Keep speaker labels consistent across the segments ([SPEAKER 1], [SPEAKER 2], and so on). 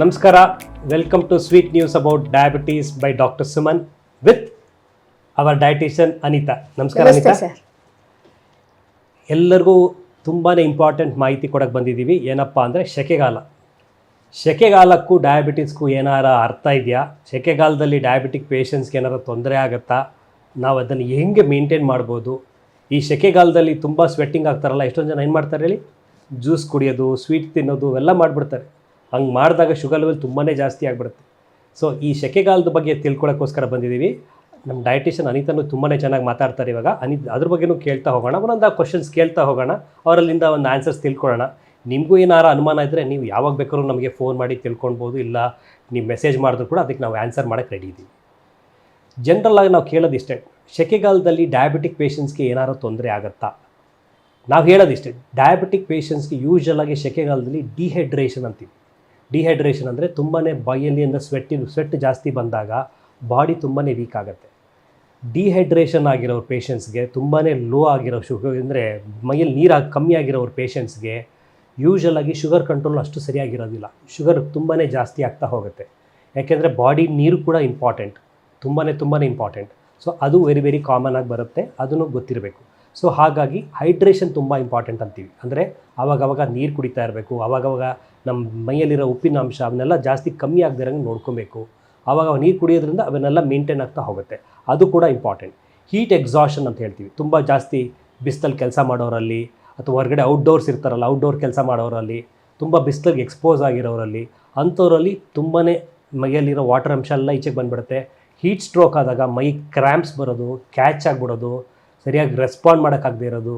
[SPEAKER 1] ನಮಸ್ಕಾರ. Welcome to sweet news about diabetes by doctor Suman with our dietitian Anita ನಮಸ್ಕಾರ ಅನಿತಾ ಎಲ್ಲರಿಗೂ ತುಂಬಾ important ಮಾಹಿತಿ ಕೊಡಕ್ಕೆ ಬಂದಿದ್ದೀವಿ. ಏನಪ್ಪ ಅಂದರೆ ಸೆಕೆಗಾಲ ಸೆಕೆಗಾಲಕ್ಕೂ ಡಯಾಬಿಟೀಸ್ಗೂ ಏನಾರ ಅರ್ಥ ಇದೆಯಾ? ಸೆಕೆಗಾಲದಲ್ಲಿ ಡಯಾಬಿಟಿಕ್ ಪೇಷಂಟ್ಸ್ಗೆ ಏನಾರ ತೊಂದರೆ ಆಗುತ್ತಾ? ನಾವು ಅದನ್ನು ಹೆಂಗೆ ಮೇಂಟೈನ್ ಮಾಡ್ಬೋದು? ಈ ಸೆಕೆಗಾಲದಲ್ಲಿ ತುಂಬ ಸ್ವೆಟ್ಟಿಂಗ್ ಆಗ್ತಾರಲ್ಲ ಎಷ್ಟೊಂದು ಜನ ಏನು ಮಾಡ್ತಾರೆ ಹೇಳಿ? ಜ್ಯೂಸ್ ಕುಡಿಯೋದು ಸ್ವೀಟ್ ತಿನ್ನೋದು ಎಲ್ಲ ಮಾಡಿಬಿಡ್ತಾರೆ. ಹಂಗೆ ಮಾಡಿದಾಗ ಶುಗರ್ ಲೆವೆಲ್ ತುಂಬಾ ಜಾಸ್ತಿ ಆಗಿಬಿಡುತ್ತೆ. ಸೊ ಈ ಸೆಕೆಗಾಲದ ಬಗ್ಗೆ ತಿಳ್ಕೊಳ್ಳೋಕ್ಕೋಸ್ಕರ ಬಂದಿದ್ದೀವಿ ನಮ್ಮ ಡಯಟಿಷಿಯನ್ ಅನಿತನು ತುಂಬಾ ಚೆನ್ನಾಗಿ ಮಾತಾಡ್ತಾರೆ ಇವಾಗ. ಅನಿ ಅದ್ರ ಬಗ್ಗೆನೂ ಕೇಳ್ತಾ ಹೋಗೋಣ. ಒಂದೊಂದು ಕ್ವಶನ್ಸ್ ಕೇಳ್ತಾ ಹೋಗೋಣ. ಅವರಲ್ಲಿಂದ ಒಂದು ಆನ್ಸರ್ಸ್ ತಿಳ್ಕೊಳ್ಳೋಣ. ನಿಮಗೂ ಏನಾರು ಅನುಮಾನ ಇದ್ದರೆ ನೀವು ಯಾವಾಗ ಬೇಕಾದ್ರೂ ನಮಗೆ ಫೋನ್ ಮಾಡಿ ತಿಳ್ಕೊಳ್ಬೋದು. ಇಲ್ಲ ನೀವು ಮೆಸೇಜ್ ಮಾಡಿದ್ರು ಕೂಡ ಅದಕ್ಕೆ ನಾವು ಆನ್ಸರ್ ಮಾಡೋಕ್ಕೆ ರೆಡಿ ಇದ್ದೀವಿ ಜನರಲ್ಲಾಗಿ ನಾವು ನಾವು ಕೇಳೋದಿಷ್ಟೇ ಸೆಕೆಗಾಲದಲ್ಲಿ ಡಯಾಬಿಟಿಕ್ ಪೇಷಂಟ್ಸ್ಗೆ ಏನಾರು ತೊಂದರೆ ಆಗುತ್ತಾ? ನಾವು ಹೇಳೋದು ಇಷ್ಟೇ. ಡಯಾಬಿಟಿಕ್ ಪೇಷಂಟ್ಸ್ಗೆ ಯೂಶಲ್ ಆಗಿ ಸೆಕೆಗಾಲದಲ್ಲಿ ಡಿಹೈಡ್ರೇಷನ್ ಅಂತೀವಿ. ಡಿಹೈಡ್ರೇಷನ್ ಅಂದರೆ ತುಂಬಾ ಅಂದರೆ ಸ್ವೆಟ್ಟಿ ಸ್ವೆಟ್ ಜಾಸ್ತಿ ಬಂದಾಗ ಬಾಡಿ ತುಂಬಾ ವೀಕ್ ಆಗುತ್ತೆ. ಡಿಹೈಡ್ರೇಷನ್ ಆಗಿರೋ ಪೇಷಂಟ್ಸ್ಗೆ ತುಂಬಾ ಲೋ ಆಗಿರೋ ಶುಗರ್ ಅಂದರೆ ಮೈಯಲ್ಲಿ ನೀರು ಕಮ್ಮಿ ಆಗಿರೋ ಪೇಷಂಟ್ಸ್ಗೆ ಯೂಶಲಾಗಿ ಶುಗರ್ ಕಂಟ್ರೋಲ್ ಅಷ್ಟು ಸರಿಯಾಗಿರೋದಿಲ್ಲ. ಶುಗರ್ ತುಂಬಾ ಜಾಸ್ತಿ ಆಗ್ತಾ ಹೋಗುತ್ತೆ. ಯಾಕೆಂದರೆ ಬಾಡಿ ನೀರು ಕೂಡ ಇಂಪಾರ್ಟೆಂಟ್ ತುಂಬಾ ತುಂಬಾ ಇಂಪಾರ್ಟೆಂಟ್ ಸೊ ಅದು ವೆರಿ ವೆರಿ ಕಾಮನ್ ಆಗಿ ಬರುತ್ತೆ. ಅದನ್ನು ಗೊತ್ತಿರಬೇಕು. ಸೊ ಹಾಗಾಗಿ ಹೈಡ್ರೇಷನ್ ತುಂಬ ಇಂಪಾರ್ಟೆಂಟ್ ಅಂತೀವಿ. ಅಂದರೆ ಆವಾಗವಾಗ ನೀರು ಕುಡಿತಾ ಇರಬೇಕು ಆವಾಗವಾಗ ನಮ್ಮ ಮೈಯಲ್ಲಿರೋ ಉಪ್ಪಿನ ಅಂಶ ಅವನ್ನೆಲ್ಲ ಜಾಸ್ತಿ ಕಮ್ಮಿ ಆಗದಿರಂಗೆ ನೋಡ್ಕೊಬೇಕು. ಆವಾಗ ನೀರು ಕುಡಿಯೋದ್ರಿಂದ ಅವನ್ನೆಲ್ಲ ಮೇಂಟೈನ್ ಆಗ್ತಾ ಹೋಗುತ್ತೆ. ಅದು ಕೂಡ ಇಂಪಾರ್ಟೆಂಟ್ ಹೀಟ್ ಎಕ್ಸಾಷನ್ ಅಂತ ಹೇಳ್ತೀವಿ. ತುಂಬ ಜಾಸ್ತಿ ಬಿಸಿಲಲ್ಲಿ ಕೆಲಸ ಮಾಡೋರಲ್ಲಿ ಅಥವಾ ಹೊರಗಡೆ ಔಟ್ಡೋರ್ಸ್ ಇರ್ತಾರಲ್ಲ ಔಟ್ಡೋರ್ ಕೆಲಸ ಮಾಡೋರಲ್ಲಿ, ತುಂಬ ಬಿಸಿಲಿಗೆ ಎಕ್ಸ್ಪೋಸ್ ಆಗಿರೋರಲ್ಲಿ, ಅಂಥವ್ರಲ್ಲಿ ತುಂಬಾ ಮೈಯಲ್ಲಿರೋ ವಾಟರ್ ಅಂಶ ಎಲ್ಲ ಈಚೆಗೆ ಬಂದುಬಿಡುತ್ತೆ. ಹೀಟ್ ಸ್ಟ್ರೋಕ್ ಆದಾಗ ಮೈ ಕ್ರ್ಯಾಂಪ್ಸ್ ಬರೋದು ಕ್ಯಾಚ್ ಆಗಿಬಿಡೋದು ಸರಿಯಾಗಿ ರೆಸ್ಪಾಂಡ್ ಮಾಡೋಕ್ಕಾಗದೇ ಇರೋದು,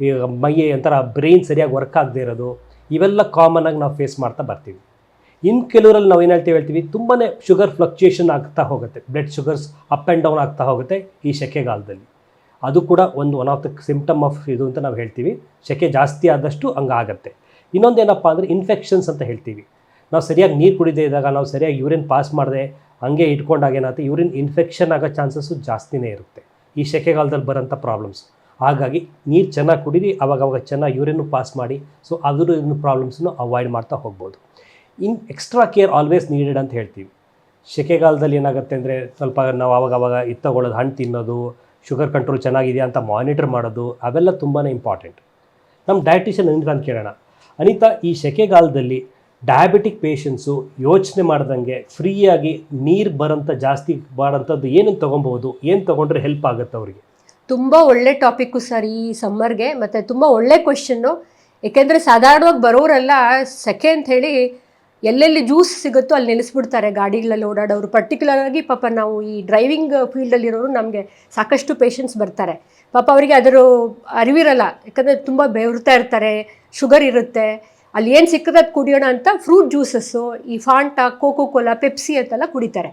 [SPEAKER 1] ಈ ಮೈ ಒಂಥರ ಬ್ರೈನ್ ಸರಿಯಾಗಿ ವರ್ಕ್ ಆಗದೇ ಇರೋದು, ಇವೆಲ್ಲ ಕಾಮನ್ ಆಗಿ ನಾವು ಫೇಸ್ ಮಾಡ್ತಾ ಬರ್ತೀವಿ. ಇನ್ನು ಕೆಲವರಲ್ಲಿ ನಾವು ಏನು ಹೇಳ್ತೀವಿ ಹೇಳ್ತೀವಿ ತುಂಬಾ ಶುಗರ್ ಫ್ಲಕ್ಚುಯೇಷನ್ ಆಗ್ತಾ ಹೋಗುತ್ತೆ blood sugars up and down ಆಗ್ತಾ ಹೋಗುತ್ತೆ ಈ ಸೆಕೆಗಾಲದಲ್ಲಿ ಅದು ಕೂಡ ಒಂದು one of the symptom of ಇದು ಅಂತ ನಾವು ಹೇಳ್ತೀವಿ ಸೆಕೆ ಜಾಸ್ತಿ ಆದಷ್ಟು ಹಂಗಾಗತ್ತೆ. ಇನ್ನೊಂದೇನಪ್ಪ ಅಂದರೆ ಇನ್ಫೆಕ್ಷನ್ಸ್ ಅಂತ ಹೇಳ್ತೀವಿ. ನಾವು ಸರಿಯಾಗಿ ನೀರು ಕುಡಿದೇ ಇದ್ದಾಗ, ನಾವು ಸರಿಯಾಗಿ ಯೂರಿನ್ ಪಾಸ್ ಮಾಡದೆ, ಹಂಗೆ ಇಟ್ಕೊಂಡಾಗ ಏನಾಗುತ್ತೆ ಯೂರಿನ್ ಇನ್ಫೆಕ್ಷನ್ ಆಗೋ ಚಾನ್ಸಸ್ಸು ಜಾಸ್ತಿನೇ ಇರುತ್ತೆ. ಈ ಸೆಕೆಗಾಲದಲ್ಲಿ ಬರೋಂಥ ಪ್ರಾಬ್ಲಮ್ಸ್ ಹಾಗಾಗಿ ನೀರು ಚೆನ್ನಾಗಿ ಕುಡೀರಿ ಅವಾಗವಾಗ ಅವಾಗ ಚೆನ್ನಾಗಿ ಯೂರಿನ್ನು ಪಾಸ್ ಮಾಡಿ ಸೊ ಅದ್ರ ಪ್ರಾಬ್ಲಮ್ಸನ್ನು ಅವಾಯ್ಡ್ ಮಾಡ್ತಾ ಹೋಗ್ಬೋದು. In extra care always needed ಅಂತ ಹೇಳ್ತೀವಿ. ಸೆಕೆಗಾಲದಲ್ಲಿ ಏನಾಗುತ್ತೆ ಅಂದರೆ ಸ್ವಲ್ಪ ನಾವು ಅವಾಗ ಇದು ಹಣ್ಣು ತಿನ್ನೋದು ಶುಗರ್ ಕಂಟ್ರೋಲ್ ಚೆನ್ನಾಗಿದೆಯಾ ಅಂತ ಮಾನಿಟರ್ ಮಾಡೋದು, ಅವೆಲ್ಲ ತುಂಬಾ ಇಂಪಾರ್ಟೆಂಟ್ ನಮ್ಮ ಡಯಟಿಷಿಯನ್ ಅನಿತಾ ಅಂತ ಕೇಳೋಣ. ಅನಿತಾ, ಈ ಸೆಕೆಗಾಲದಲ್ಲಿ ಡಯಾಬಿಟಿಕ್ ಪೇಷಂಟ್ಸು ಯೋಚನೆ ಮಾಡ್ದಂಗೆ ಫ್ರೀಯಾಗಿ ನೀರು ಬರೋಂಥ ಜಾಸ್ತಿ ಮಾಡೋಂಥದ್ದು ಏನೇನು ತೊಗೊಬೋದು ಏನು ತೊಗೊಂಡ್ರೆ ಹೆಲ್ಪ್ ಆಗುತ್ತೆ ಅವರಿಗೆ?
[SPEAKER 2] ತುಂಬ ಒಳ್ಳೆ ಟಾಪಿಕ್ಕು ಸರ್ ಈ ಸಮ್ಮರ್ಗೆ ಮತ್ತು ತುಂಬ ಒಳ್ಳೆ ಕ್ವೆಶನ್ನು ಏಕೆಂದರೆ ಸಾಧಾರಣವಾಗಿ ಬರೋರೆಲ್ಲ ಸೆಕೆ ಅಂತ ಹೇಳಿ ಎಲ್ಲೆಲ್ಲಿ ಜ್ಯೂಸ್ ಸಿಗುತ್ತೋ ಅಲ್ಲಿ ನಿಲ್ಲಿಸ್ಬಿಡ್ತಾರೆ ಗಾಡಿಗಳಲ್ಲಿ ಓಡಾಡೋರು. ಪರ್ಟಿಕ್ಯುಲರ್ ಆಗಿ ಪಾಪ ನಾವು ಈ ಡ್ರೈವಿಂಗ್ ಫೀಲ್ಡಲ್ಲಿರೋರು ನಮಗೆ ಸಾಕಷ್ಟು ಪೇಷಂಟ್ಸ್ ಬರ್ತಾರೆ. ಪಾಪ ಅವರಿಗೆ ಅದರ ಅರಿವಿರಲ್ಲ. ಯಾಕಂದರೆ ತುಂಬ ಬೆವರ್ತಾ ಇರ್ತಾರೆ ಶುಗರ್ ಇರುತ್ತೆ. ಅಲ್ಲಿ ಏನು ಸಿಕ್ಕದ ಕುಡಿಯೋಣ ಅಂತ ಫ್ರೂಟ್ ಜ್ಯೂಸಸ್ಸು ಈ ಫಾಂಟಾ ಕೋಕೋ ಕೋಲಾ ಪೆಪ್ಸಿ ಅಂತೆಲ್ಲ ಕುಡಿತಾರೆ.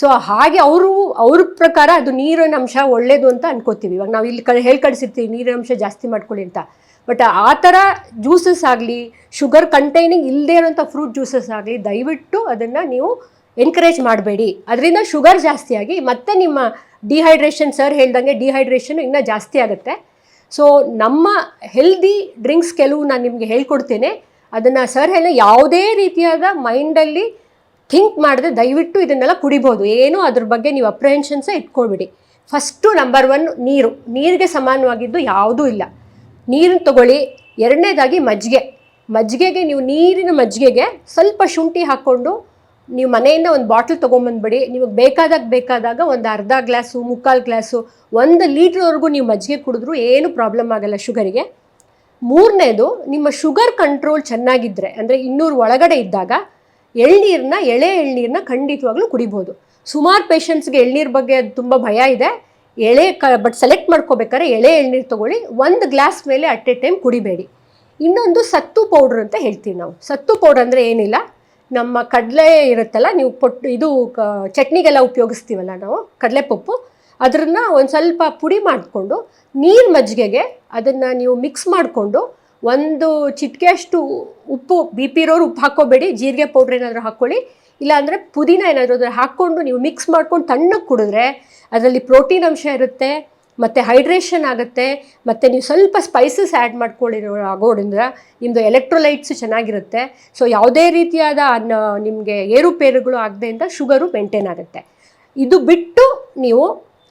[SPEAKER 2] ಸೊ ಹಾಗೆ ಅವರು, ಅವ್ರ ಪ್ರಕಾರ ಅದು ನೀರಿನ ಅಂಶ ಒಳ್ಳೇದು ಅಂತ ಅನ್ಕೋತೀವಿ. ಇವಾಗ ನಾವು ಇಲ್ಲಿ ಕ ಹೇಳಿ ಕಳಿಸಿರ್ತೀವಿ, ನೀರಿನ ಅಂಶ ಜಾಸ್ತಿ ಮಾಡ್ಕೊಳ್ಳಿ ಅಂತ. ಬಟ್ ಆ ಥರ ಜ್ಯೂಸಸ್ ಆಗಲಿ ಶುಗರ್ ಕಂಟೈನಿಂಗ್ ಇಲ್ಲದೇ ಇರೋಂಥ ಫ್ರೂಟ್ ಜ್ಯೂಸಸ್ ಆಗಲಿ, ದಯವಿಟ್ಟು ಅದನ್ನು ನೀವು ಎನ್ಕರೇಜ್ ಮಾಡಬೇಡಿ. ಅದರಿಂದ ಶುಗರ್ ಜಾಸ್ತಿ ಆಗಿ, ಮತ್ತೆ ನಿಮ್ಮ ಡಿಹೈಡ್ರೇಷನ್ ಸರ್ ಹೇಳ್ದಂಗೆ ಡಿಹೈಡ್ರೇಷನ್ ಇನ್ನೂ ಜಾಸ್ತಿ ಆಗುತ್ತೆ. ಸೊ ನಮ್ಮ ಹೆಲ್ದಿ ಡ್ರಿಂಕ್ಸ್ ಕೆಲವು ನಾನು ನಿಮಗೆ ಹೇಳ್ಕೊಡ್ತೇನೆ. ಅದನ್ನು ಸರ್ ಹೇಳ ಯಾವುದೇ ರೀತಿಯಾದ ಮೈಂಡಲ್ಲಿ ಥಿಂಕ್ ಮಾಡಿದ್ರೆ ದಯವಿಟ್ಟು ಇದನ್ನೆಲ್ಲ ಕುಡಿಬೋದು. ಏನು ಅದ್ರ ಬಗ್ಗೆ ನೀವು ಅಪ್ರಹೆನ್ಷನ್ಸೇ ಇಟ್ಕೊಳ್ಬಿಡಿ. ಫಸ್ಟು ನಂಬರ್ ಒನ್ ನೀರು. ನೀರಿಗೆ ಸಮಾನವಾಗಿದ್ದು ಯಾವುದೂ ಇಲ್ಲ. ನೀರನ್ನು ತಗೊಳ್ಳಿ. ಎರಡನೇದಾಗಿ ಮಜ್ಜಿಗೆ. ಮಜ್ಜಿಗೆಗೆ ನೀವು ನೀರಿನ ಮಜ್ಜಿಗೆಗೆ ಸ್ವಲ್ಪ ಶುಂಠಿ ಹಾಕ್ಕೊಂಡು ನೀವು ಮನೆಯಿಂದ ಒಂದು ಬಾಟ್ಲ್ ತೊಗೊಂಬಂದ್ಬಿಡಿ ನಿಮಗೆ ಬೇಕಾದಾಗ ಬೇಕಾದಾಗ ಒಂದು ಅರ್ಧ ಗ್ಲಾಸು ಮುಕ್ಕಾಲು ಗ್ಲಾಸು ಒಂದು ಲೀಟ್ರ್ವರೆಗೂ ನೀವು ಮಜ್ಜಿಗೆ ಕುಡಿದ್ರೂ ಏನು ಪ್ರಾಬ್ಲಮ್ ಆಗಲ್ಲ ಶುಗರಿಗೆ ಮೂರನೇದು, ನಿಮ್ಮ ಶುಗರ್ ಕಂಟ್ರೋಲ್ ಚೆನ್ನಾಗಿದ್ದರೆ ಅಂದರೆ ಇನ್ನೂರು ಒಳಗಡೆ ಇದ್ದಾಗ ಎಳ್ನೀರನ್ನ ಎಳೆ ಎಳ್ನೀರನ್ನ ಖಂಡಿತವಾಗ್ಲೂ ಕುಡಿಬೋದು. ಸುಮಾರು ಪೇಷಂಟ್ಸ್ಗೆ ಎಳ್ನೀರು ಬಗ್ಗೆ ಅದು ತುಂಬ ಭಯ ಇದೆ. ಎಳೆ ಕ ಬಟ್ ಸೆಲೆಕ್ಟ್ ಮಾಡ್ಕೋಬೇಕಾದ್ರೆ ಎಳೆ ಎಳ್ನೀರು ತೊಗೊಳ್ಳಿ, ಒಂದು ಗ್ಲಾಸ್ ಮೇಲೆ ಅಟ್ ಎ ಟೈಮ್ ಕುಡಿಬೇಡಿ. ಇನ್ನೊಂದು ಸತ್ತು ಪೌಡ್ರ್ ಅಂತ ಹೇಳ್ತೀವಿ ನಾವು. ಸತ್ತು ಪೌಡ್ರ್ ಅಂದರೆ ಏನಿಲ್ಲ. ನಮ್ಮ ಕಡಲೆ ಇರುತ್ತಲ್ಲ, ನೀವು ಪೊಟ್ಟು ಇದು ಚಟ್ನಿಗೆಲ್ಲ ಉಪಯೋಗಿಸ್ತೀವಲ್ಲ ನಾವು ಕಡಲೆ ಕಡಲೆಪಪ್ಪು. ಅದನ್ನ ಒಂದು ಸ್ವಲ್ಪ ಪುಡಿ ಮಾಡಿಕೊಂಡು ನೀರು ಮಜ್ಜಿಗೆಗೆ ಅದನ್ನು ನೀವು ಮಿಕ್ಸ್ ಮಾಡಿಕೊಂಡು ಒಂದು ಚಿಟಿಕೆಯಷ್ಟು ಉಪ್ಪು ಬಿ ಪಿ ಇರೋರು ಉಪ್ಪು ಹಾಕ್ಕೋಬೇಡಿ, ಜೀರಿಗೆ ಪೌಡ್ರ್ ಏನಾದರೂ ಹಾಕ್ಕೊಳ್ಳಿ. ಇಲ್ಲಾಂದರೆ ಪುದೀನ ಏನಾದರೂ ಅದ್ರ ಹಾಕ್ಕೊಂಡು ನೀವು ಮಿಕ್ಸ್ ಮಾಡ್ಕೊಂಡು ತಣ್ಣಗೆ ಕುಡಿದ್ರೆ ಅದರಲ್ಲಿ ಪ್ರೋಟೀನ್ ಅಂಶ ಇರುತ್ತೆ, ಮತ್ತು ಹೈಡ್ರೇಷನ್ ಆಗುತ್ತೆ, ಮತ್ತು ನೀವು ಸ್ವಲ್ಪ ಸ್ಪೈಸಸ್ ಆ್ಯಡ್ ಮಾಡ್ಕೊಳ್ಳಿರೋ ಆಗೋದ್ರಿಂದ ನಿಮ್ಮದು ಎಲೆಕ್ಟ್ರೋಲೈಟ್ಸು ಚೆನ್ನಾಗಿರುತ್ತೆ. ಸೊ ಯಾವುದೇ ರೀತಿಯಾದ ನಿಮಗೆ ಏರುಪೇರುಗಳು ಆಗದೆಯಿಂದ ಶುಗರು ಮೇಂಟೈನ್ ಆಗುತ್ತೆ. ಇದು ಬಿಟ್ಟು ನೀವು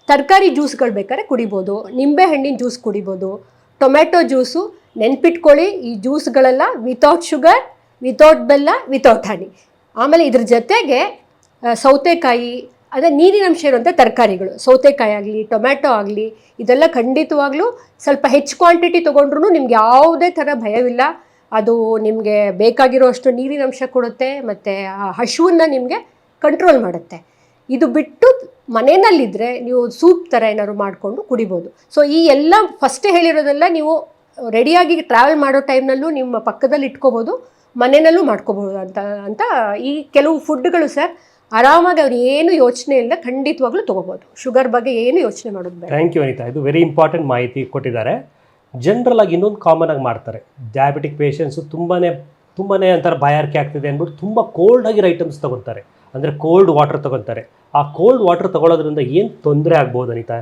[SPEAKER 2] ತರಕಾರಿ ಜ್ಯೂಸ್ಗಳು ಬೇಕಾದ್ರೆ ಕುಡಿಬೋದು. ನಿಂಬೆ ಹಣ್ಣಿನ ಜ್ಯೂಸ್ ಕುಡಿಬೋದು. ಟೊಮೆಟೊ ಜ್ಯೂಸು, ನೆನ್ಪಿಟ್ಕೊಳ್ಳಿ, ಈ ಜ್ಯೂಸ್ಗಳೆಲ್ಲ ವಿತೌಟ್ ಶುಗರ್ ವಿತೌಟ್ ಬೆಲ್ಲ ವಿತೌಟ್ ಹನಿ ಆಮೇಲೆ ಇದ್ರ ಜೊತೆಗೆ ಸೌತೆಕಾಯಿ, ಅದೇ ನೀರಿನಂಶ ಇರುವಂಥ ತರಕಾರಿಗಳು. ಸೌತೆಕಾಯಿ ಆಗಲಿ, ಟೊಮ್ಯಾಟೊ ಆಗಲಿ, ಇದೆಲ್ಲ ಖಂಡಿತವಾಗ್ಲೂ ಸ್ವಲ್ಪ ಹೆಚ್ಚು ಕ್ವಾಂಟಿಟಿ ತೊಗೊಂಡ್ರೂ ನಿಮ್ಗೆ ಯಾವುದೇ ಥರ ಭಯವಿಲ್ಲ. ಅದು ನಿಮಗೆ ಬೇಕಾಗಿರೋ ಅಷ್ಟು ನೀರಿನಂಶ ಕೊಡುತ್ತೆ, ಮತ್ತು ಆ ಹಶುವನ್ನು ನಿಮಗೆ ಕಂಟ್ರೋಲ್ ಮಾಡುತ್ತೆ. ಇದು ಬಿಟ್ಟು ಮನೆಯಲ್ಲಿದ್ದರೆ ನೀವು ಸೂಪ್ ಥರ ಏನಾದ್ರು ಮಾಡಿಕೊಂಡು ಕುಡಿಬೋದು. ಸೊ ಈ ಎಲ್ಲ ಫಸ್ಟೇ ಹೇಳಿರೋದೆಲ್ಲ ನೀವು ರೆಡಿಯಾಗಿ ಟ್ರಾವೆಲ್ ಮಾಡೋ ಟೈಮ್ನಲ್ಲೂ ನಿಮ್ಮ ಪಕ್ಕದಲ್ಲಿ ಇಟ್ಕೋಬೋದು, ಮನೆಯಲ್ಲೂ ಮಾಡ್ಕೋಬೋದು ಅಂತ ಅಂತ ಈ ಕೆಲವು ಫುಡ್ಗಳು ಸರ್ ಆರಾಮಾಗಿ ಅವ್ರು ಏನು ಯೋಚನೆ ಇಲ್ಲ, ಖಂಡಿತವಾಗ್ಲೂ ತೊಗೋಬೋದು. ಶುಗರ್ ಬಗ್ಗೆ ಏನು ಯೋಚನೆ ಮಾಡೋದು ಬೇಡ.
[SPEAKER 1] ಥ್ಯಾಂಕ್ ಯು ಅನಿತಾ ಇದು ವೆರಿ ಇಂಪಾರ್ಟೆಂಟ್ ಮಾಹಿತಿ ಕೊಟ್ಟಿದ್ದಾರೆ. ಜನರಲ್ ಆಗಿ ಇನ್ನೊಂದು ಕಾಮನ್ ಆಗಿ ಮಾಡ್ತಾರೆ. ಡಯಾಬಿಟಿಕ್ ಪೇಷಂಟ್ಸು ತುಂಬಾ ತುಂಬಾ ಒಂಥರ ಬಾಯಾರಿಕೆ ಆಗ್ತಿದೆ ಅಂದ್ಬಿಟ್ಟು ತುಂಬ ಕೋಲ್ಡ್ ಆಗಿರೋ ಐಟಮ್ಸ್ ತೊಗೊತಾರೆ ಅಂದರೆ ಕೋಲ್ಡ್ ವಾಟರ್ ತೊಗೊತಾರೆ ಆ ಕೋಲ್ಡ್ ವಾಟರ್ ತಗೊಳ್ಳೋದ್ರಿಂದ ಏನು ತೊಂದರೆ ಆಗ್ಬೋದು ಅನಿತಾ?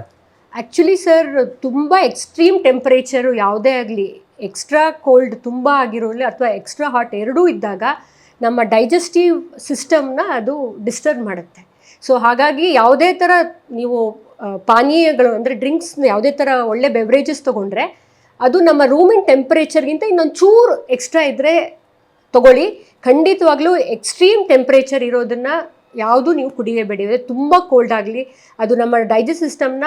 [SPEAKER 2] ಆ್ಯಕ್ಚುಲಿ ಸರ್ ತುಂಬ ಎಕ್ಸ್ಟ್ರೀಮ್ ಟೆಂಪರೇಚರು ಯಾವುದೇ ಆಗಲಿ ಎಕ್ಸ್ಟ್ರಾ ಕೋಲ್ಡ್ ತುಂಬ ಆಗಿರೋಲ್ಲ ಅಥವಾ ಎಕ್ಸ್ಟ್ರಾ ಹಾಟ್ ಎರಡೂ ಇದ್ದಾಗ ನಮ್ಮ ಡೈಜೆಸ್ಟಿವ್ ಸಿಸ್ಟಮ್ನ ಅದು ಡಿಸ್ಟರ್ಬ್ ಮಾಡುತ್ತೆ. ಸೊ ಹಾಗಾಗಿ ಯಾವುದೇ ಥರ ನೀವು ಪಾನೀಯಗಳು ಅಂದರೆ ಡ್ರಿಂಕ್ಸ್ ಯಾವುದೇ ಥರ ಒಳ್ಳೆ ಬೆವರೇಜಸ್ ತೊಗೊಂಡ್ರೆ ಅದು ನಮ್ಮ ರೂಮಿನ ಟೆಂಪ್ರೇಚರ್ಗಿಂತ ಇನ್ನೊಂದು ಚೂರು ಎಕ್ಸ್ಟ್ರಾ ಇದ್ದರೆ ತಗೊಳ್ಳಿ. ಖಂಡಿತವಾಗ್ಲೂ ಎಕ್ಸ್ಟ್ರೀಮ್ ಟೆಂಪ್ರೇಚರ್ ಇರೋದನ್ನು ಯಾವುದು ನೀವು ಕುಡಿಯಬೇಡಿ ಅಂದರೆ ತುಂಬ ಕೋಲ್ಡ್ ಆಗಲಿ, ಅದು ನಮ್ಮ ಡೈಜೆಸ್ಟ್ ಸಿಸ್ಟಮ್ನ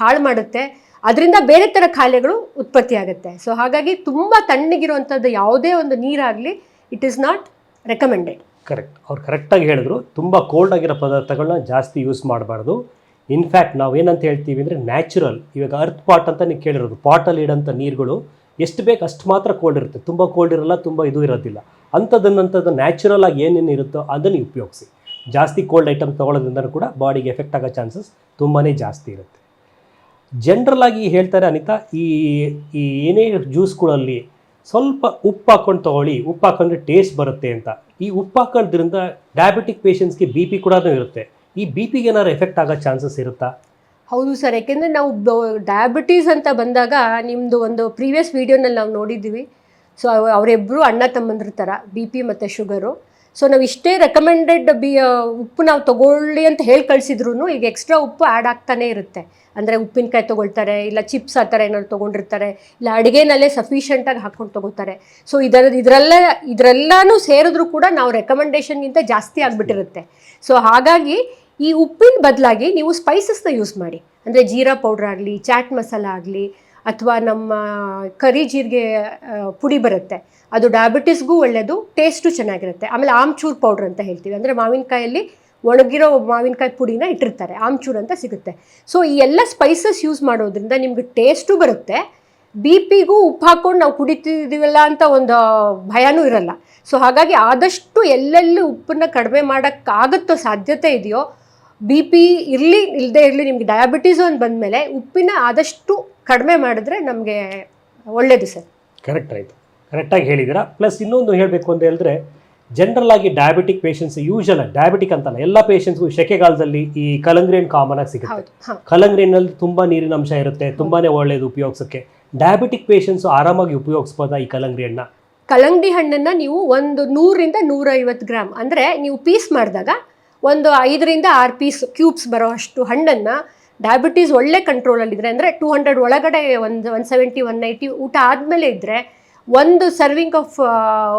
[SPEAKER 2] ಹಾಳು ಮಾಡುತ್ತೆ. ಅದರಿಂದ ಬೇರೆ ಥರ ಕಾಯಿಲೆಗಳು ಉತ್ಪತ್ತಿ ಆಗುತ್ತೆ. ಸೊ ಹಾಗಾಗಿ ತುಂಬ ತಣ್ಣಗಿರುವಂಥದ್ದು ಯಾವುದೇ ಒಂದು ನೀರಾಗಲಿ it is not recommended
[SPEAKER 1] correct ಅವ್ರು ಕರೆಕ್ಟಾಗಿ ಹೇಳಿದ್ರು. ತುಂಬ ಕೋಲ್ಡ್ ಆಗಿರೋ ಪದಾರ್ಥಗಳನ್ನ ಜಾಸ್ತಿ ಯೂಸ್ ಮಾಡಬಾರ್ದು. ಇನ್ಫ್ಯಾಕ್ಟ್ ನಾವು ಏನಂತ ಹೇಳ್ತೀವಿ ಅಂದರೆ ನ್ಯಾಚುರಲ್ ಇವಾಗ ಅರ್ತ್ ಪಾಟ್ ಅಂತ ನೀವು ಕೇಳಿರೋದು. ಪಾಟಲ್ಲಿ ಇಡೋಂಥ ನೀರುಗಳು ಎಷ್ಟು ಬೇಕು ಅಷ್ಟು ಮಾತ್ರ ಕೋಲ್ಡ್ ಇರುತ್ತೆ. ತುಂಬ ಕೋಲ್ಡ್ ಇರಲ್ಲ, ತುಂಬ ಇದು ಇರೋದಿಲ್ಲ. ಅಂಥದ್ದನ್ನಂಥದ್ದು ನ್ಯಾಚುರಲ್ ಆಗಿ ಏನೇನು ಇರುತ್ತೋ ಅದನ್ನು ಉಪಯೋಗಿಸಿ. ಜಾಸ್ತಿ ಕೋಲ್ಡ್ ಐಟಮ್ ತೊಗೊಳ್ಳೋದ್ರಿಂದ ಕೂಡ ಬಾಡಿಗೆ ಎಫೆಕ್ಟ್ ಆಗೋ ಚಾನ್ಸಸ್ ತುಂಬಾ ಜಾಸ್ತಿ ಇರುತ್ತೆ. ಜನರಲ್ ಆಗಿ ಹೇಳ್ತಾರೆ ಅನಿತಾ, ಈ ಈ ಏನೇ ಜ್ಯೂಸ್ಗಳಲ್ಲಿ ಸ್ವಲ್ಪ ಉಪ್ಪು ಹಾಕೊಂಡು ತಗೊಳ್ಳಿ, ಉಪ್ಪು ಹಾಕೊಂಡ್ರೆ ಟೇಸ್ಟ್ ಬರುತ್ತೆ ಅಂತ. ಈ ಉಪ್ಪು ಹಾಕೋದ್ರಿಂದ ಡಯಾಬಿಟಿಕ್ ಪೇಷಂಟ್ಸ್ಗೆ ಬಿ ಪಿ ಕೂಡ ಇರುತ್ತೆ. ಈ ಬಿ ಪಿಗೆ ಏನಾದ್ರು ಎಫೆಕ್ಟ್ ಆಗೋ ಚಾನ್ಸಸ್ ಇರುತ್ತಾ?
[SPEAKER 2] ಹೌದು ಸರ್, ಯಾಕೆಂದರೆ ನಾವು ಡಯಾಬಿಟೀಸ್ ಅಂತ ಬಂದಾಗ ನಿಮ್ಮದು ಒಂದು ಪ್ರೀವಿಯಸ್ ವೀಡಿಯೋನಲ್ಲಿ ನಾವು ನೋಡಿದ್ದೀವಿ. ಸೊ ಅವರಿಬ್ಬರು ಅಣ್ಣ ತಮ್ಮಂದ್ರ ಥರ ಬಿ ಪಿ ಮತ್ತು ಶುಗರು ಸೊ ನಾವು ಇಷ್ಟೇ ರೆಕಮೆಂಡೆಡ್ ಬಿ ಉಪ್ಪು ನಾವು ತಗೊಳ್ಳಿ ಅಂತ ಹೇಳಿ ಕಳಿಸಿದ್ರು ಈಗ ಎಕ್ಸ್ಟ್ರಾ ಉಪ್ಪು ಆ್ಯಡ್ ಆಗ್ತಾನೆ ಇರುತ್ತೆ. ಅಂದರೆ ಉಪ್ಪಿನಕಾಯಿ ತೊಗೊಳ್ತಾರೆ, ಇಲ್ಲ ಚಿಪ್ಸ್ ಆ ಥರ ಏನಾದ್ರು ತೊಗೊಂಡಿರ್ತಾರೆ, ಇಲ್ಲ ಅಡುಗೆನಲ್ಲೇ ಸಫಿಷಿಯೆಂಟಾಗಿ ಹಾಕ್ಕೊಂಡು ತೊಗೋತಾರೆ ಸೊ ಇದರ, ಇದರಲ್ಲೇ, ಇದರೆಲ್ಲನೂ ಸೇರಿದ್ರು ಕೂಡ ನಾವು ರೆಕಮೆಂಡೇಷನ್ಗಿಂತ ಜಾಸ್ತಿ ಆಗಿಬಿಟ್ಟಿರುತ್ತೆ. ಸೊ ಹಾಗಾಗಿ ಈ ಉಪ್ಪಿನ ಬದಲಾಗಿ ನೀವು ಸ್ಪೈಸಸ್ನ ಯೂಸ್ ಮಾಡಿ. ಅಂದರೆ ಜೀರಾ ಪೌಡ್ರ್ ಆಗಲಿ, ಚಾಟ್ ಮಸಾಲ ಆಗಲಿ ಅಥವಾ ನಮ್ಮ ಕರಿ ಜೀರಿಗೆ ಪುಡಿ ಬರುತ್ತೆ. ಅದು ಡಯಾಬಿಟಿಸ್ಗೂ ಒಳ್ಳೆಯದು ಟೇಸ್ಟು ಚೆನ್ನಾಗಿರುತ್ತೆ. ಆಮೇಲೆ ಆಮ್ಚೂರ್ ಪೌಡ್ರ್ ಅಂತ ಹೇಳ್ತೀವಿ. ಅಂದರೆ ಮಾವಿನಕಾಯಲ್ಲಿ ಒಣಗಿರೋ ಮಾವಿನಕಾಯಿ ಪುಡಿನ ಇಟ್ಟಿರ್ತಾರೆ. ಆಮ್ಚೂರ್ ಅಂತ ಸಿಗುತ್ತೆ. ಸೊ ಈ ಎಲ್ಲ ಸ್ಪೈಸಸ್ ಯೂಸ್ ಮಾಡೋದ್ರಿಂದ ನಿಮ್ಗೆ ಟೇಸ್ಟು ಬರುತ್ತೆ. ಬಿ ಪಿಗೂ ಉಪ್ಪು ಹಾಕ್ಕೊಂಡು ನಾವು ಕುಡಿತಿದ್ದೀವಲ್ಲ ಅಂತ ಒಂದು ಭಯನೂ ಇರಲ್ಲ. ಸೊ ಹಾಗಾಗಿ ಆದಷ್ಟು ಎಲ್ಲೆಲ್ಲಿ ಉಪ್ಪನ್ನು ಕಡಿಮೆ ಮಾಡೋಕ್ಕಾಗುತ್ತೋ ಸಾಧ್ಯತೆ ಇದೆಯೋ ಬಿ ಪಿ ಇರಲಿ ಇಲ್ಲದೆ ಇರಲಿ ನಿಮಗೆ ಡಯಾಬಿಟೀಸು ಅಂತ ಬಂದಮೇಲೆ ಉಪ್ಪಿನ ಆದಷ್ಟು ಕಡಿಮೆ ಮಾಡಿದ್ರೆ ನಮಗೆ ಒಳ್ಳೆಯದು ಸರ್.
[SPEAKER 1] ಕರೆಕ್ಟ್ ಆಯಿತು. ಕರೆಕ್ಟಾಗಿ ಹೇಳಿದ್ದೀರಾ. ಪ್ಲಸ್ ಇನ್ನೊಂದು ಹೇಳಬೇಕು ಅಂತ ಹೇಳಿದ್ರೆ ಜನರಲ್ ಆಗಿ ಡಯಾಬಿಟಿಕ್ ಪೇಷಂಟ್ಸ್ ಯೂಶಲ್ ಡಯಾಬಿಟಿಕ್ ಅಂತಲ್ಲ ಎಲ್ಲ ಪೇಷಂಟ್ಸ್ಗೂ ಸೆಕೆಗಾಲದಲ್ಲಿ ಈ ಕಲಂಗ್ರಿ ಹಣ್ಣು ಕಾಮನ್ ಆಗಿ ಸಿಗುತ್ತೆ. ಕಲಂಗ್ರೇನಲ್ಲಿ ತುಂಬ ನೀರಿನ ಅಂಶ ಇರುತ್ತೆ ತುಂಬಾನೇ ಒಳ್ಳೆಯದು ಉಪಯೋಗಿಸೋಕ್ಕೆ. ಡಯಾಬಿಟಿಕ್ ಪೇಷಂಟ್ಸ್ ಆರಾಮಾಗಿ ಉಪಯೋಗಿಸ್ಬೋದ ಈ ಕಲಂಗ್ರಿ ಹಣ್ಣ
[SPEAKER 2] ಹಣ್ಣನ್ನ ಹಣ್ಣನ್ನು ನೀವು ಒಂದು ನೂರಿಂದ ನೂರೈವತ್ತು ಗ್ರಾಮ್ ಅಂದರೆ ನೀವು ಪೀಸ್ ಮಾಡಿದಾಗ ಒಂದು ಐದರಿಂದ ಆರು ಪೀಸ್ ಕ್ಯೂಬ್ಸ್ ಬರೋ ಅಷ್ಟು ಹಣ್ಣನ್ನು ಡಯಾಬಿಟೀಸ್ ಒಳ್ಳೆ ಕಂಟ್ರೋಲಲ್ಲಿದ್ದರೆ ಅಂದರೆ ಟೂ ಹಂಡ್ರೆಡ್ ಒಳಗಡೆ ಒಂದು ಒನ್ ಸೆವೆಂಟಿ ಒನ್ ನೈಂಟಿ ಊಟ ಆದಮೇಲೆ ಇದ್ದರೆ ಒಂದು ಸರ್ವಿಂಗ್ ಆಫ್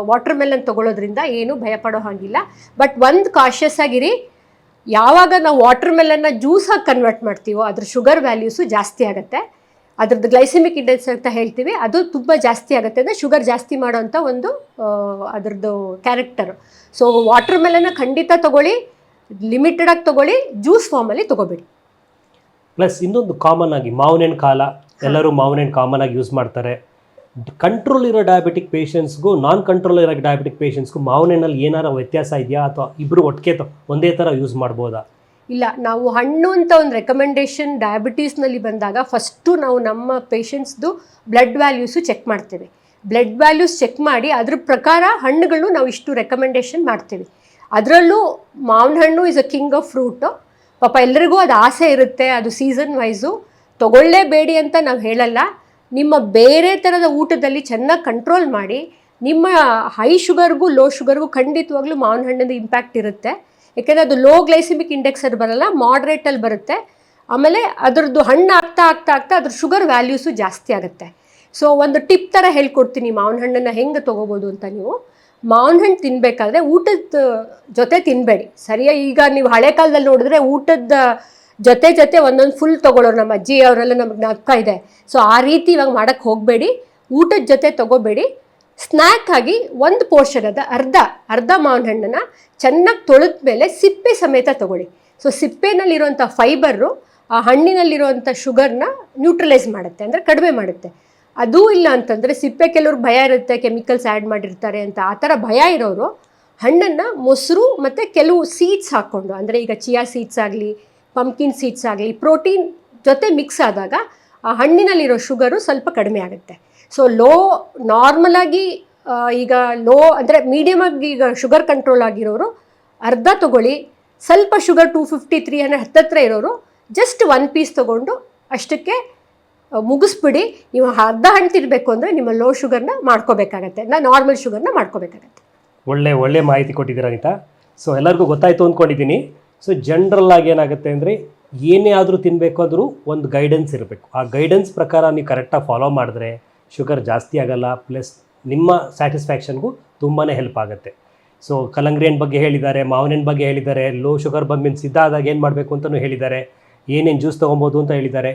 [SPEAKER 2] ವಾಟರ್ ಮೆಲನ್ ತೊಗೊಳೋದ್ರಿಂದ ಏನೂ ಭಯಪಡೋ ಹಾಗಿಲ್ಲ. ಬಟ್ ಒಂದು ಕಾಶಿಯಸ್ ಆಗಿರಿ. ಯಾವಾಗ ನಾವು ವಾಟರ್ ಮೆಲನ್ನ ಜ್ಯೂಸಾಗಿ ಕನ್ವರ್ಟ್ ಮಾಡ್ತೀವೋ ಅದ್ರ ಶುಗರ್ ವ್ಯಾಲ್ಯೂಸು ಜಾಸ್ತಿ ಆಗುತ್ತೆ. ಅದ್ರದ್ದು ಗ್ಲೈಸೆಮಿಕ್ ಇಂಡೆಕ್ಸ್ ಅಂತ ಹೇಳ್ತೀವಿ. ಅದು ತುಂಬ ಜಾಸ್ತಿ ಆಗುತ್ತೆ. ಅಂದರೆ ಶುಗರ್ ಜಾಸ್ತಿ ಮಾಡೋವಂಥ ಒಂದು ಅದ್ರದ್ದು ಕ್ಯಾರೆಕ್ಟರು ಸೊ ವಾಟರ್ ಮೆಲನ್ನ ಖಂಡಿತ ತಗೊಳ್ಳಿ. ಲಿಮಿಟೆಡಾಗಿ ತಗೊಳ್ಳಿ. ಜ್ಯೂಸ್ ಫಾರ್ಮಲ್ಲಿ ತೊಗೋಬೇಡಿ.
[SPEAKER 1] ಪ್ಲಸ್ ಇನ್ನೊಂದು ಕಾಮನ್ ಆಗಿ ಮಾವಿನ ಕಾಲ, ಎಲ್ಲರೂ ಮಾವಿನ ಕಾಮನ್ ಆಗಿ ಯೂಸ್ ಮಾಡ್ತಾರೆ. ಕಂಟ್ರೋಲ್ ಇರೋ ಡಯಾಬಿಟಿಕ್ ಪೇಷಂಟ್ಸ್ಗೂ ನಾನ್ ಕಂಟ್ರೋಲ್ ಇರೋ ಡಯಾಬಿಟಿಕ್ ಪೇಷಂಟ್ಸ್ಗೂ ಮಾವಿನ ಹಣ್ಣಲ್ಲಿ ಏನಾರ ವ್ಯತ್ಯಾಸ ಇದೆಯಾ? ಅಥವಾ ಇಬ್ಬರು ಒಟ್ಟಿಗೆ ಒಂದೇ ಥರ ಯೂಸ್ ಮಾಡ್ಬೋದಾ?
[SPEAKER 2] ಇಲ್ಲ, ನಾವು ಹಣ್ಣು ಅಂತ ಒಂದು ರೆಕಮೆಂಡೇಶನ್ ಡಯಾಬಿಟೀಸ್ನಲ್ಲಿ ಬಂದಾಗ ಫಸ್ಟು ನಾವು ನಮ್ಮ ಪೇಷಂಟ್ಸ್ದು ಬ್ಲಡ್ ವ್ಯಾಲ್ಯೂಸು ಚೆಕ್ ಮಾಡ್ತೇವೆ. ಬ್ಲಡ್ ವ್ಯಾಲ್ಯೂಸ್ ಚೆಕ್ ಮಾಡಿ ಅದ್ರ ಪ್ರಕಾರ ಹಣ್ಣುಗಳನ್ನು ನಾವು ಇಷ್ಟು ರೆಕಮೆಂಡೇಶನ್ ಮಾಡ್ತೀವಿ. ಅದರಲ್ಲೂ ಮಾವಿನ ಹಣ್ಣು is a king of fruit ಪಾಪ ಎಲ್ಲರಿಗೂ ಅದು ಆಸೆ ಇರುತ್ತೆ, ಅದು ಸೀಸನ್ ವೈಸು ತಗೊಳ್ಳೇಬೇಡಿ ಅಂತ ನಾವು ಹೇಳಲ್ಲ. ನಿಮ್ಮ ಬೇರೆ ಥರದ ಊಟದಲ್ಲಿ ಚೆನ್ನಾಗಿ ಕಂಟ್ರೋಲ್ ಮಾಡಿ, ನಿಮ್ಮ ಹೈ ಶುಗರ್ಗೂ ಲೋ ಶುಗರ್ಗೂ ಖಂಡಿತವಾಗ್ಲೂ ಮಾವಿನ ಹಣ್ಣಿಂದ ಇಂಪ್ಯಾಕ್ಟ್ ಇರುತ್ತೆ. ಯಾಕೆಂದರೆ ಅದು ಲೋ ಗ್ಲೈಸಿಮಿಕ್ ಇಂಡೆಕ್ಸ್ ಅದು ಬರಲ್ಲ ಮಾಡ್ರೇಟಲ್ಲಿ ಬರುತ್ತೆ. ಆಮೇಲೆ ಅದರದ್ದು ಹಣ್ಣು ಆಗ್ತಾ ಆಗ್ತಾ ಆಗ್ತಾ ಅದ್ರ ಶುಗರ್ ವ್ಯಾಲ್ಯೂಸು ಜಾಸ್ತಿ ಆಗುತ್ತೆ. ಸೊ ಒಂದು ಟಿಪ್ ಥರ ಹೇಳ್ಕೊಡ್ತೀನಿ, ಮಾವಿನ ಹಣ್ಣನ್ನು ಹೆಂಗೆ ತೊಗೋಬೋದು ಅಂತ ನೀವು. ಮಾವಿನ ಹಣ್ಣು ತಿನ್ನಬೇಕಾದ್ರೆ ಊಟದ ಜೊತೆ ತಿನ್ನಬೇಡಿ ಸರಿಯಾಗಿ ಈಗ ನೀವು ಹಳೆ ಕಾಲದಲ್ಲಿ ನೋಡಿದ್ರೆ ಊಟದ ಜೊತೆ ಜೊತೆ ಒಂದೊಂದು ಫುಲ್ ತೊಗೊಳೋರು ನಮ್ಮ ಅಜ್ಜಿ ಅವರೆಲ್ಲ ನಮಗೆ ಜ್ಞಾಪಕ ಇದೆ. ಸೊ ಆ ರೀತಿ ಇವಾಗ ಮಾಡೋಕ್ಕೆ ಹೋಗಬೇಡಿ. ಊಟದ ಜೊತೆ ತೊಗೋಬೇಡಿ. ಸ್ನ್ಯಾಕ್ ಆಗಿ ಒಂದು ಪೋರ್ಷನ್ ಅದ ಅರ್ಧ ಅರ್ಧ ಮಾವಿನ ಹಣ್ಣನ್ನು ಚೆನ್ನಾಗಿ ತೊಳೆದ ಮೇಲೆ ಸಿಪ್ಪೆ ಸಮೇತ ತಗೊಳ್ಳಿ. ಸೊ ಸಿಪ್ಪೆನಲ್ಲಿರುವಂಥ ಫೈಬರು ಆ ಹಣ್ಣಿನಲ್ಲಿರುವಂಥ ಶುಗರ್ನ ನ್ಯೂಟ್ರಲೈಸ್ ಮಾಡುತ್ತೆ, ಅಂದರೆ ಕಡಿಮೆ ಮಾಡುತ್ತೆ. ಅದೂ ಇಲ್ಲ ಅಂತಂದರೆ ಸಿಪ್ಪೆ ಕೆಲವ್ರು ಭಯ ಇರುತ್ತೆ, ಕೆಮಿಕಲ್ಸ್ ಆ್ಯಡ್ ಮಾಡಿರ್ತಾರೆ ಅಂತ. ಆ ಥರ ಭಯ ಇರೋರು ಹಣ್ಣನ್ನು ಮೊಸರು ಮತ್ತು ಕೆಲವು ಸೀಡ್ಸ್ ಹಾಕ್ಕೊಂಡು, ಅಂದರೆ ಈಗ ಚಿಯಾ ಸೀಡ್ಸ್ ಆಗಲಿ ಪಂಪ್ಕಿನ್ ಸೀಡ್ಸ್ ಆಗಲಿ ಪ್ರೋಟೀನ್ ಜೊತೆ ಮಿಕ್ಸ್ ಆದಾಗ ಆ ಹಣ್ಣಿನಲ್ಲಿರೋ ಶುಗರು ಸ್ವಲ್ಪ ಕಡಿಮೆ ಆಗುತ್ತೆ. ಸೊ ಲೋ ನಾರ್ಮಲಾಗಿ ಈಗ ಲೋ ಅಂದರೆ ಮೀಡಿಯಮ್ ಆಗಿ ಈಗ ಶುಗರ್ ಕಂಟ್ರೋಲ್ ಆಗಿರೋರು ಅರ್ಧ ತೊಗೊಳ್ಳಿ, ಸ್ವಲ್ಪ sugar two fifty three hundred ಹತ್ತತ್ರ ಇರೋರು ಜಸ್ಟ್ ಒನ್ ಪೀಸ್ ತೊಗೊಂಡು ಅಷ್ಟಕ್ಕೆ ಮುಗಿಸ್ಬಿಡಿ. ನೀವು ಅರ್ಧ ಹಣ್ಣು ತಿನ್ನಬೇಕು ಅಂದರೆ ನಿಮ್ಮ ಲೋ ಶುಗರ್ನ ಮಾಡ್ಕೋಬೇಕಾಗತ್ತೆ. ನಾ ನಾರ್ಮಲ್ ಶುಗರ್ನ ಮಾಡ್ಕೋಬೇಕಾಗತ್ತೆ.
[SPEAKER 1] ಒಳ್ಳೆ ಒಳ್ಳೆ ಮಾಹಿತಿ ಕೊಟ್ಟಿದ್ದೀರ ಅನಿತಾ. ಸೊ ಎಲ್ಲರಿಗೂ ಗೊತ್ತಾಯಿತು ಅಂದ್ಕೊಂಡಿದ್ದೀನಿ. ಸೊ ಜನ್ರಲ್ ಆಗಿ ಏನಾಗುತ್ತೆ ಅಂದರೆ ಏನೇ ಆದರೂ ತಿನ್ನಬೇಕು ಅಂದರೂ ಒಂದು ಗೈಡೆನ್ಸ್ ಇರಬೇಕು. ಆ ಗೈಡೆನ್ಸ್ ಪ್ರಕಾರ ನೀವು ಕರೆಕ್ಟಾಗಿ ಫಾಲೋ ಮಾಡಿದ್ರೆ ಶುಗರ್ ಜಾಸ್ತಿ ಆಗೋಲ್ಲ ಪ್ಲಸ್ ನಿಮ್ಮ ಸ್ಯಾಟಿಸ್ಫ್ಯಾಕ್ಷನ್ಗೂ ತುಂಬಾ ಹೆಲ್ಪ್ ಆಗುತ್ತೆ. ಸೊ ಕಲಂಗ್ರಿ ಹಣ್ಣು ಬಗ್ಗೆ ಹೇಳಿದ್ದಾರೆ ಮಾವಿನ ಬಗ್ಗೆ ಹೇಳಿದ್ದಾರೆ ಲೋ ಶುಗರ್ ಬಂದ್ಮೇಲೆ ಸಿದ್ಧ ಆದಾಗ ಏನು ಮಾಡಬೇಕು ಅಂತಲೂ ಹೇಳಿದ್ದಾರೆ, ಏನೇನು ಜ್ಯೂಸ್ ತೊಗೊಬೋದು ಅಂತ ಹೇಳಿದ್ದಾರೆ.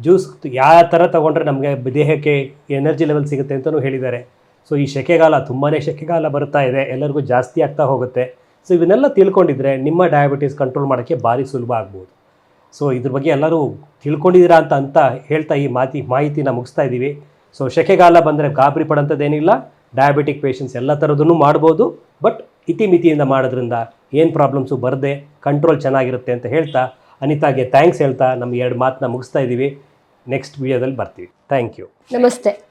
[SPEAKER 1] ಜ್ಯೂಸ್ ಯಾವ ಥರ ತೊಗೊಂಡ್ರೆ ನಮಗೆ ದೇಹಕ್ಕೆ ಎನರ್ಜಿ ಲೆವೆಲ್ ಸಿಗುತ್ತೆ ಅಂತಲೂ ಹೇಳಿದ್ದಾರೆ. ಸೊ, ಈ ಸೆಕೆಗಾಲ ತುಂಬಾ ಸೆಕೆಗಾಲ ಬರ್ತಾ ಇದೆ. ಎಲ್ಲರಿಗೂ ಜಾಸ್ತಿ ಆಗ್ತಾ ಹೋಗುತ್ತೆ. ಸೊ, ಇವನ್ನೆಲ್ಲ ತಿಳ್ಕೊಂಡಿದ್ರೆ ನಿಮ್ಮ ಡಯಾಬಿಟೀಸ್ ಕಂಟ್ರೋಲ್ ಮಾಡೋಕ್ಕೆ ಭಾರಿ ಸುಲಭ ಆಗ್ಬೋದು. ಸೊ, ಇದ್ರ ಬಗ್ಗೆ ಎಲ್ಲರೂ ತಿಳ್ಕೊಂಡಿದ್ದೀರಾ ಅಂತ ಅಂತ ಹೇಳ್ತಾ ಈ ಮಾತಿ, ಮಾಹಿತಿನ ಮುಗಿಸ್ತಾ ಇದ್ದೀವಿ. ಸೊ ಸೆಕೆಗಾಲ ಬಂದರೆ ಗಾಬರಿ ಪಡೋಂಥದ್ದೇನಿಲ್ಲ ಡಯಾಬಿಟಿಕ್ ಪೇಷಂಟ್ಸ್ ಎಲ್ಲ ಥರದನ್ನು ಮಾಡ್ಬೋದು. ಬಟ್ ಇತಿಮಿತಿಯಿಂದ ಮಾಡೋದ್ರಿಂದ ಏನು ಪ್ರಾಬ್ಲಮ್ಸು ಬರದೆ ಕಂಟ್ರೋಲ್ ಚೆನ್ನಾಗಿರುತ್ತೆ ಅಂತ ಹೇಳ್ತಾ, ಅನಿತಾಗೆ ಥ್ಯಾಂಕ್ಸ್ ಹೇಳ್ತಾ ನಮ್ಮ ಎರಡು ಮಾತನ್ನ ಮುಗಿಸ್ತಾ ಇದ್ದೀವಿ. ನೆಕ್ಸ್ಟ್ ವಿಡಿಯೋದಲ್ಲಿ ಬರ್ತೀವಿ. ಥ್ಯಾಂಕ್ ಯು
[SPEAKER 2] ನಮಸ್ತೆ.